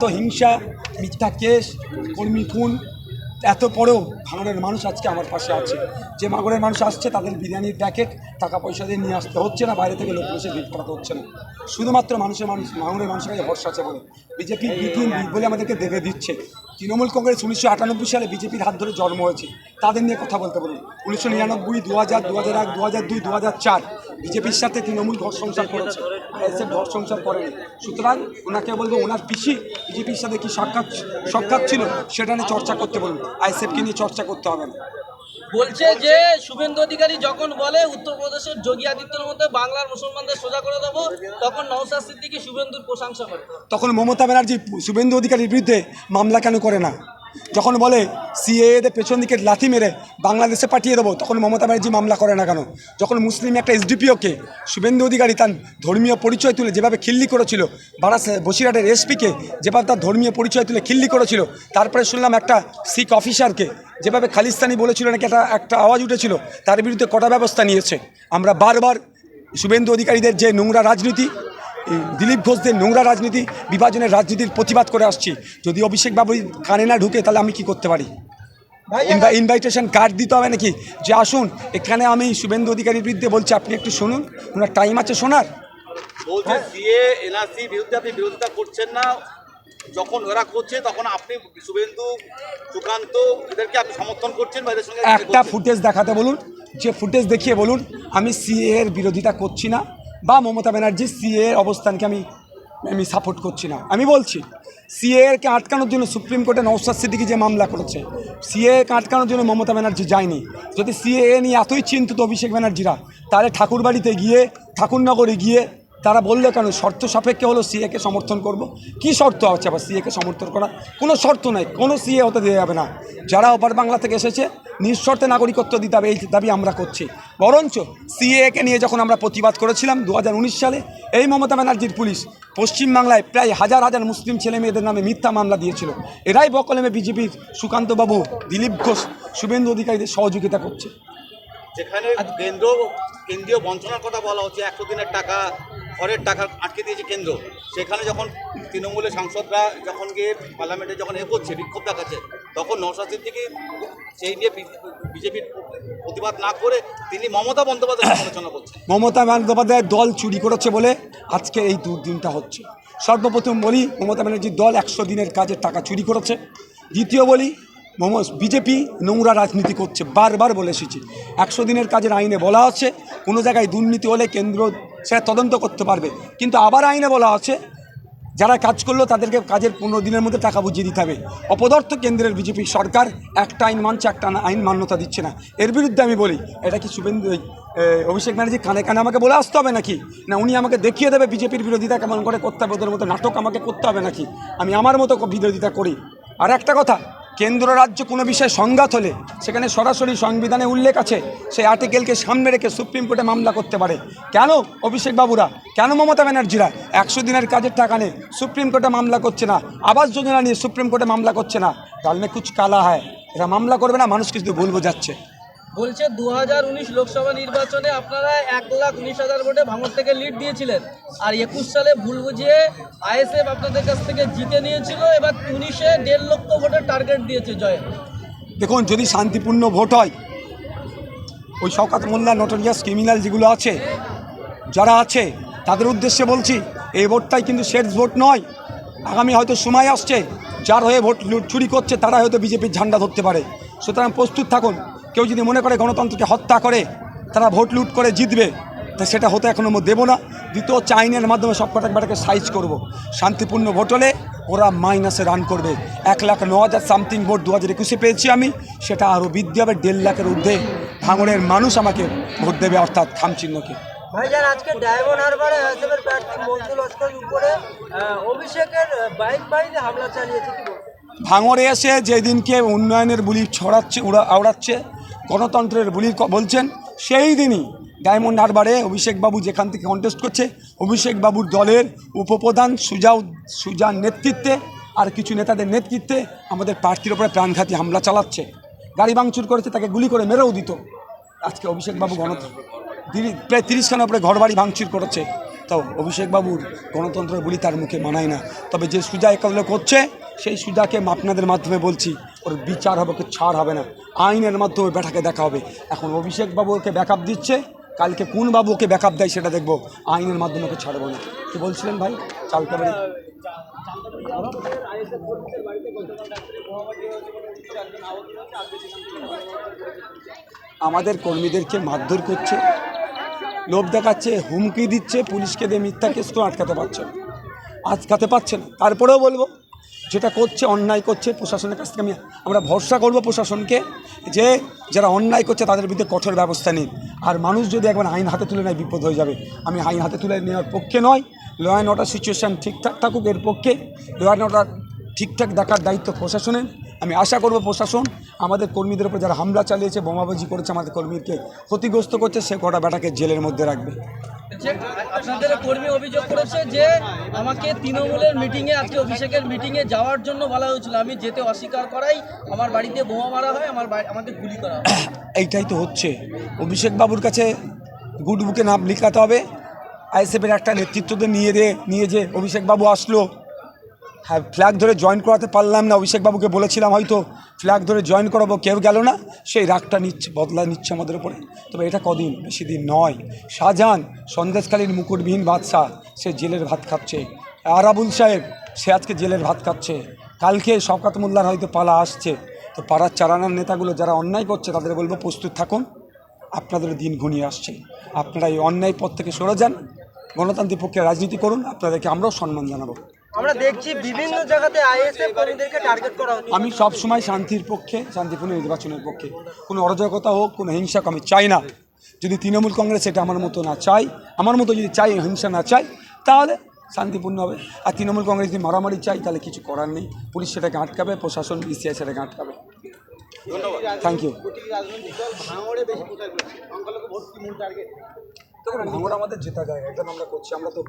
তো হিংসা, মিথ্যা কেস, কর্মী খুন, এত পরেও ভাঙড়ের মানুষ আজকে আমার পাশে আছে। যে মাগরের মানুষ আসছে তাদের বিরিয়ানির প্যাকেট টাকা পয়সা দিয়ে নিয়ে আসতে হচ্ছে না, বাইরে থেকে লোক এসে ভিড় করাতে হচ্ছে না। শুধুমাত্র মানুষের মানুষ ভাঙড়ের মানুষের কাছে ভরসা আছে বলে। বিজেপি বিপিন বলে আমাদেরকে দেবে, দিচ্ছে। তৃণমূল কংগ্রেস উনিশশো আটানব্বই সালে বিজেপির হাত ধরে জন্ম হয়েছে। তাদের নিয়ে কথা বলতে বলুন। উনিশশো নিরানব্বই দু হাজার দু হাজার এক দু হাজার দুই দু হাজার চার বিজেপির সাথে তৃণমূল ঘর সংসার করেছে এসে ঘর সংসার করেনি। সুতরাং ওনাকে বলব ওনার পিসি বিজেপির সাথে কি সাক্ষাৎ সাক্ষাৎ ছিল? সেটা নিয়ে চর্চা করতে বলুন। আইএসএফকে নিয়ে চর্চা করতে হবে না। বলছে যে শুভেন্দু অধিকারী যখন বলে উত্তরপ্রদেশের যোগী আদিত্যের মধ্যে বাংলার মুসলমানদের সোজা করে দেবো তখন নওসাদ সিদ্দিকি শুভেন্দুর প্রশংসা করে। তখন মমতা ব্যানার্জি শুভেন্দু অধিকারীর বিরুদ্ধে মামলা কেন করে না? যখন বলে সিএদের পেছন দিকে লাথি মেরে বাংলাদেশে পাঠিয়ে দেবো, তখন মমতা ব্যানার্জি মামলা করে না কেন? যখন মুসলিম একটা এসডিপিওকে শুভেন্দু অধিকারী তার ধর্মীয় পরিচয় তুলে যেভাবে খিল্লি করেছিল, বারাস, বসিরহাটের এসপিকে যেভাবে তার ধর্মীয় পরিচয় তুলে খিল্লি করেছিল, তারপরে শুনলাম একটা শিখ অফিসারকে যেভাবে খালিস্তানি বলেছিল নাকি একটা একটা আওয়াজ উঠেছিল, তার বিরুদ্ধে কটা ব্যবস্থা নিয়েছে। আমরা বারবার শুভেন্দু অধিকারীদের যে নোংরা রাজনীতি দিলীপ ঘোষদের নোংরা রাজনীতি বিভাজনের রাজনীতির প্রতিবাদ করে আসছি। যদি অভিষেক বাবু কানে না ঢুকে তাহলে আমি কি করতে পারি? ইনভাইটেশন কার্ড দিতে হবে নাকি? যে আসুন এখানে আমি শুভেন্দু অধিকারীর বিরুদ্ধে বলছি আপনি একটু শুনুন। ওনার টাইম আছে শোনার। বলছে সিএ এনআরসি বিরুদ্ধে আপনি বিরোধিতা করছেন না। যখন ওরা করছে তখন আপনি শুভেন্দু সুকান্ত এদেরকে আপনি সমর্থন করছেন বা এদের সঙ্গে একটা ফুটেজ দেখাতে বলুন। যে ফুটেজ দেখিয়ে বলুন আমি সিএ এর বিরোধিতা করছি না। বা মমতা ব্যানার্জি সিএ অবস্থানকে আমি আমি সাপোর্ট করছি না। আমি বলছি সিএকে আটকানোর জন্য সুপ্রিম কোর্টে নৌসাদ সিদ্দিকি যে মামলা করেছে সিএকে আটকানোর জন্য মমতা ব্যানার্জি যায়নি। যদি সিএ নিয়ে এতই চিন্তিত অভিষেক ব্যানার্জিরা, তাহলে ঠাকুরবাড়িতে গিয়ে, ঠাকুরনগরে গিয়ে তারা বললে কেন, শর্ত সাপেক্ষে হলো সিএকে সমর্থন করব? কি শর্ত আছে আবার সিএকে সমর্থন করা? কোনো শর্ত নাই, কোনো সিএ হতে দেওয়া যাবে না। যারা ওপার বাংলা থেকে এসেছে নিঃশর্তে নাগরিকত্ব দিতে হবে, এই দাবি আমরা করছি। বরঞ্চ সিএকে নিয়ে যখন আমরা প্রতিবাদ করেছিলাম দু হাজার উনিশ সালে, এই মমতা ব্যানার্জির পুলিশ পশ্চিমবাংলায় প্রায় হাজার হাজার মুসলিম ছেলে মেয়েদের নামে মিথ্যা মামলা দিয়েছিল। এরাই বকলেমে বিজেপির সুকান্তবাবু, দিলীপ ঘোষ, শুভেন্দু অধিকারীদের সহযোগিতা করছে। যেখানে কেন্দ্র, কেন্দ্রীয় বঞ্চনার কথা বলা হচ্ছে, একশো দিনের টাকা, ঘরের টাকা আটকে দিয়েছে কেন্দ্র। সেখানে যখন তৃণমূলের সাংসদরা যখন গিয়ে পার্লামেন্টে যখন এ করছে, বিক্ষোভ দেখাচ্ছে তখন নৌসাদ সিদ্দিকি সেই নিয়ে বিজেপির প্রতিবাদ না করে তিনি মমতা বন্দ্যোপাধ্যায় সমালোচনা করছেন। মমতা বন্দ্যোপাধ্যায়ের দল চুরি করেছে বলে আজকে এই দুর্দিনটা হচ্ছে। সর্বপ্রথম বলি, মমতা ব্যানার্জির দল একশো দিনের কাজের টাকা চুরি করেছে। দ্বিতীয় বলি, মম বিজেপি নোংরা রাজনীতি করছে, বারবার বলে এসেছি। একশো দিনের কাজের আইনে বলা আছে, কোনো জায়গায় দুর্নীতি হলে কেন্দ্র সেটা তদন্ত করতে পারবে। কিন্তু আবার আইনে বলা আছে যারা কাজ করল তাদেরকে কাজের পনেরো দিনের মধ্যে টাকা বুঝিয়ে দিতে হবে। অপদার্থ কেন্দ্রের বিজেপি সরকার একটা আইন মানছে, একটা আইন মান্যতা দিচ্ছে না। এর বিরুদ্ধে আমি বলি, এটা কি শুভেন্দু অভিষেক ব্যানার্জি কানে কানে আমাকে বলে আসতে হবে নাকি? না, উনি আমাকে দেখিয়ে দেবে বিজেপির বিরোধিতা কেমন করে করতে হবে, ওদের মতো নাটক আমাকে করতে হবে নাকি? আমি আমার মতো বিরোধিতা করি। আর একটা কথা কেন্দ্র রাজ্য কোনো বিষয়ে সংঘাত হলে সেখানে সরাসরি সংবিধানে উল্লেখ আছে, সেই আর্টিকেলকে সামনে রেখে সুপ্রিম কোর্টে মামলা করতে পারে। কেন অভিষেক বাবুরা? কেন মমতা ব্যানার্জিরা? একশো দিনের কাজের টাকা নিয়ে সুপ্রিম কোর্টে মামলা করছে না, আবাস যোজনা নিয়ে সুপ্রিম কোর্টে মামলা করছে না। ডালমে কুচ কালা হয় এরা মামলা করবে না, মানুষ কিছু ভুল বোঝাচ্ছে। বলছে দু হাজার উনিশ লোকসভা নির্বাচনে আপনারা এক লাখ উনিশ হাজার ভোটে ভাঙর থেকে লিড দিয়েছিলেন। আর একুশ সালে ভুল বুঝিয়ে আইএসএফ আপনাদের কাছ থেকে জিতে নিয়েছিল, এবার উনিশে দেড় লক্ষ ভোটের টার্গেট দিয়েছে জয়ের দেখুন, যদি শান্তিপূর্ণ ভোট হয়, ওই শওকাত মোল্লা নটোরিয়াস ক্রিমিনাল যেগুলো আছে, যারা আছে, তাদের উদ্দেশ্যে বলছি, এই ভোটটাই কিন্তু শেষ ভোট নয়। আগামী হয়তো সময় আসছে, যার হয়ে ভোট চুরি করছে তারা হয়তো বিজেপির ঝান্ডা ধরতে পারে। সুতরাং প্রস্তুত থাকুন কেউ যদি মনে করে গণতন্ত্রকে হত্যা করে তারা ভোট লুট করে জিতবে তা সেটা হতে এখনও দেবো না। দ্বিতীয় চাইনের মাধ্যমে সব কটা ব্যাটাকে সাইজ করব। শান্তিপূর্ণ ভোট হলে ওরা মাইনাসে রান করবে। এক লাখ ন হাজার সামথিং ভোট দু হাজার একুশে পেয়েছি আমি। সেটা আরও বৃদ্ধি হবে দেড় লাখের ঊর্ধ্বে ভাঙড়ের মানুষ আমাকে ভোট দেবে অর্থাৎ খামচিহ্নকে। ভাইজান আজকে ডায়মন্ড হারবারে আইএসএফের প্রার্থী মঞ্জু লস্করের উপরে অভিষেকের বাইক বাহিনী হামলা চালিয়েছে কি এসে যেদিনকে উন্নয়নের বুলি ছড়াচ্ছে উড়া আওড়াচ্ছে গণতন্ত্রের বুলি বলছেন, সেই দিনই ডায়মন্ড হারবারে অভিষেকবাবু যেখান থেকে কন্টেস্ট করছে, অভিষেকবাবুর দলের উপপ্রধান সুজা সুজার নেতৃত্বে আর কিছু নেতাদের নেতৃত্বে আমাদের প্রার্থীর ওপরে প্রাণঘাতী হামলা চালাচ্ছে। গাড়ি ভাঙচুর করেছে, তাকে গুলি করে মেরেও দিত। আজকে অভিষেকবাবু গণ তিরি- প্রায় তিরিশখানের উপরে ঘরবাড়ি ভাঙচুর করেছে। তো অভিষেকবাবুর গণতন্ত্রের বলি তার মুখে মানায় না। তবে যে সুজা একাগুলো করছে, সেই সুজাকে আপনাদের মাধ্যমে বলছি ওর বিচার হবে, ওকে ছাড় হবে না। আইনের মাধ্যমে ব্যাটাকে দেখা হবে। এখন অভিষেক বাবু ওকে ব্যাকআপ দিচ্ছে, কালকে কোন বাবু ওকে ব্যাকআপ দেয় সেটা দেখব। আইনের মাধ্যমে ওকে ছাড়বো না। কি বলছিলেন ভাই? চালটা বাড়ি। আমাদের কর্মীদেরকে মারধর করছে, লোভ দেখাচ্ছে, হুমকি দিচ্ছে, পুলিশকে দিয়ে মিথ্যা কেস করে আটকাতে পারছে না। আটকাতে পারছে না। তারপরেও বলব যেটা করছে, অন্যায় করছে প্রশাসনের কাছ থেকে আমি, আমরা ভরসা করব প্রশাসনকে যে যারা অন্যায় করছে তাদের বিরুদ্ধে কঠোর ব্যবস্থা নিন। আর মানুষ যদি একবার আইন হাতে তুলে নেয়, বিপদ হয়ে যাবে। আমি আইন হাতে তুলে নেওয়ার পক্ষে নয় ল অ্যান্ড অর্ডার সিচুয়েশান ঠিকঠাক থাকুক এর পক্ষে। ল অ্যান্ড অর্ডার ঠিকঠাক দেখার দায়িত্ব প্রশাসনের। আমি আশা করব প্রশাসন আমাদের কর্মীদের উপর যারা হামলা চালিয়েছে বোমাবাজি করেছে আমাদের কর্মীকে ক্ষতিগ্রস্ত করছে সে কটা বেটাকে জেলের মধ্যে রাখবে। আপনাদের কর্মী অভিযোগ করেছে যে আমাকে তৃণমূলের মিটিংয়ে আজকে অভিষেকের মিটিংয়ে যাওয়ার জন্য বলা হয়েছিল। আমি যেতে অস্বীকার করাই আমার বাড়িতে বোমা মারা হয় আমার আমাকে গুলি করা হয়। এইটাই তো হচ্ছে। অভিষেক বাবুর কাছে গুড বুকে নাম লিখাতে হবে। আইএসএফের একটা নেতৃত্বদের নিয়ে দিয়ে নিয়ে যে অভিষেক বাবু আসলো হ্যাঁ ফ্ল্যাগ ধরে জয়েন করাতে পারলাম না, অভিষেক বাবুকে বলেছিলাম হয়তো ফ্ল্যাগ ধরে জয়েন করাবো, কেউ গেল না, সেই রাগটা নিচ্ছে, বদলা নিচ্ছে আমাদের উপরে। তবে এটা কদিন? বেশি দিন নয়। শাহজাহান সন্দেশকালীন মুকুটবিহীন বাদশাহ, সে জেলের ভাত খাচ্ছে। আরাবুল সাহেব, সে আজকে জেলের ভাত খাচ্ছে। কালকে শওকাত মোল্লার হয়তো পালা আসছে। তো পাড়ার চারানার নেতাগুলো যারা অন্যায় করছে, তাদের বলব প্রস্তুত থাকুন। আপনাদের দিন ঘনিয়ে আসছে। আপনারা এই অন্যায় পথ থেকে সরে যান। গণতান্ত্রিক পক্ষে রাজনীতি করুন। আপনাদেরকে আমরাও সম্মান জানাব। আমরা দেখছি বিভিন্ন জায়গাতে আইএসএফ কর্মীদেরকে টার্গেট করা হচ্ছে। আমি সব সময় শান্তির পক্ষে শান্তিপূর্ণ নির্বাচনের পক্ষে। কোনো অরাজকতা হোক কোনো হিংসা আমি চাই না। যদি তৃণমূল কংগ্রেস এটা আমার মতো না চাই আমার মতো যদি চাই হিংসা না চাই তাহলে শান্তিপূর্ণ হবে। আর তৃণমূল কংগ্রেস যদি মারামারি চাই তাহলে কিছু করার নেই। পুলিশ সেটাকে আটকাবে প্রশাসন বিসিআই সেটাকে আটকাবে। থ্যাংক ইউ ভাঙড় আমাদের জেতা জায়গা এটা আমরা করছি। আমরা তো